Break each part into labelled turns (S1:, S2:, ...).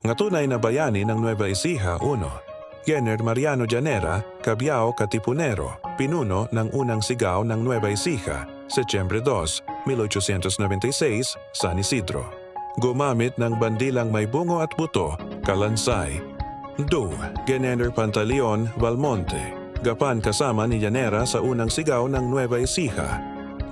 S1: Nga tunay na bayani ng Nueva Ecija 1. Jenner Mariano Llanera, Cabiao Katipunero, pinuno ng unang sigaw ng Nueva Ecija, Setyembre 2, 1896, San Isidro. Gumamit ng bandilang may bungo at buto, Kalansay. Do, Genener Pantaleon Valmonte, gapan kasama ni Llanera sa unang sigaw ng Nueva Ecija.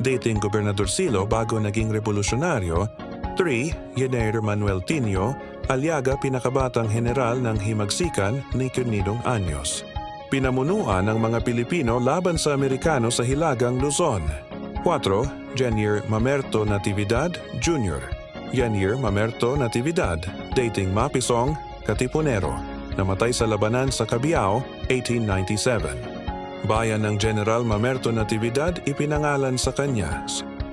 S1: Dating Gobernador Silo bago naging revolusyonaryo, 3. Yener Manuel Tinio, Aliaga pinakabatang general ng himagsikan ni Quirnidong Anyos. Pinamunuan ng mga Pilipino laban sa Amerikano sa Hilagang Luzon. 4. Janier Mamerto Natividad Jr. Janier Mamerto Natividad, dating Mapisong, Katipunero, namatay sa labanan sa Cabiao, 1897. Bayan ng General Mamerto Natividad ipinangalan sa kanya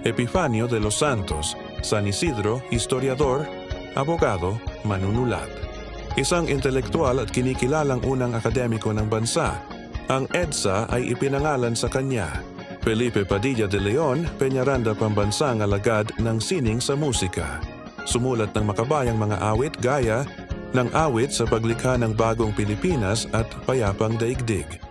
S1: Epifanio de los Santos, San Isidro, historiador, abogado, manunulat. Isang intelektual at kinikilalang unang akademiko ng bansa. Ang EDSA ay ipinangalan sa kanya. Felipe Padilla de Leon, Peñaranda pambansang alagad ng sining sa musika. Sumulat ng makabayang mga awit gaya ng awit sa paglikha ng bagong Pilipinas at payapang daigdig.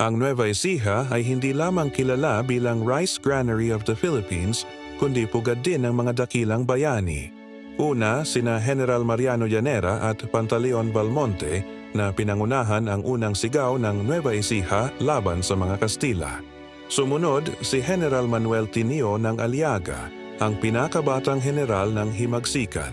S1: Ang Nueva Ecija ay hindi lamang kilala bilang Rice Granary of the Philippines, kundi pugad din ng mga dakilang bayani. Una, sina General Mariano Llanera at Pantaleon Valmonte na pinangunahan ang unang sigaw ng Nueva Ecija laban sa mga Kastila. Sumunod, si General Manuel Tinio ng Aliaga, ang pinakabatang general ng Himagsikan.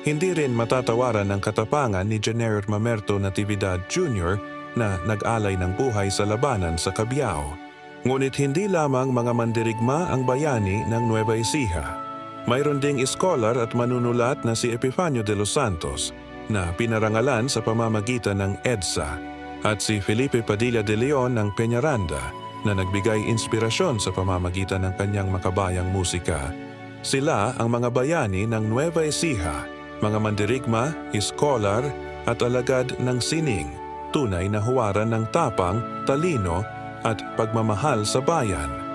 S1: Hindi rin matatawaran ng katapangan ni General Mamerto Natividad Jr. na nag-alay ng buhay sa labanan sa Cabiao. Ngunit hindi lamang mga mandirigma ang bayani ng Nueva Ecija. Mayroon ding iskolar at manunulat na si Epifanio de los Santos na pinarangalan sa pamamagitan ng EDSA at si Felipe Padilla de Leon ng Peñaranda na nagbigay inspirasyon sa pamamagitan ng kanyang makabayang musika. Sila ang mga bayani ng Nueva Ecija, mga mandirigma, iskolar at alagad ng sining, tunay na huwaran ng tapang, talino at pagmamahal sa bayan.